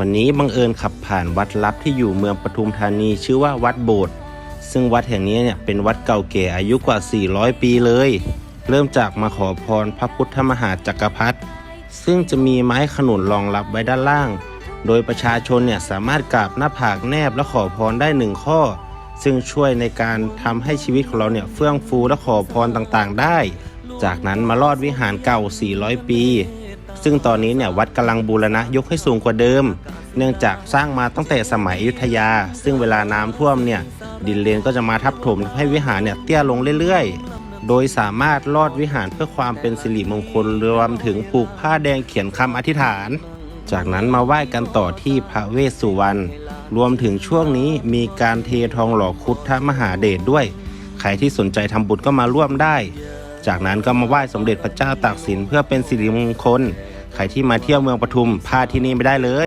วันนี้บังเอิญขับผ่านวัดลับที่อยู่เมืองปทุมธานีชื่อว่าวัดโบสถ์ซึ่งวัดแห่งนี้เนี่ยเป็นวัดเก่าแก่อายุกว่า 400 ปีเลย เริ่มจากมาขอพรพระพุทธมหาจักรพรรดิซึ่งจะมีไม้ขนุนรองรับไว้ด้านล่าง โดยประชาชนเนี่ยสามารถกราบหน้าผากแนบและขอพรได้หนึ่งข้อ ซึ่งช่วยในการทำให้ชีวิตของเราเนี่ยเฟื่องฟูและขอพรต่างๆได้ จากนั้นมาลอดวิหารเก่า 400 ปี ซึ่งตอนนี้เนี่ยวัดกำลังบูรณะยกให้สูงกว่าเดิม เนื่องจากสร้างมาตั้งแต่สมัยอยุธยา ซึ่งเวลาน้ำท่วมเนี่ยดินเลนก็จะมาทับถมทำให้วิหารเนี่ยเตี้ยลงเรื่อยๆ โดยสามารถลอดวิหารเพื่อความเป็นสิริมงคลรวมถึงผูกผ้าแดงเขียนคำอธิษฐาน จากนั้นมาไหว้กันต่อที่พระเวสสุวรรณรวมถึงช่วงนี้มีการเททองหล่อคุดทมหาเดชด้วย ใครที่สนใจทำบุญก็มาร่วมได้ จากนั้นก็มาไหว้สมเด็จพระเจ้าตากสินเพื่อเป็นสิริมงคล ใครที่มาเที่ยวเมืองปทุมพลาดที่นี่ไม่ได้เลย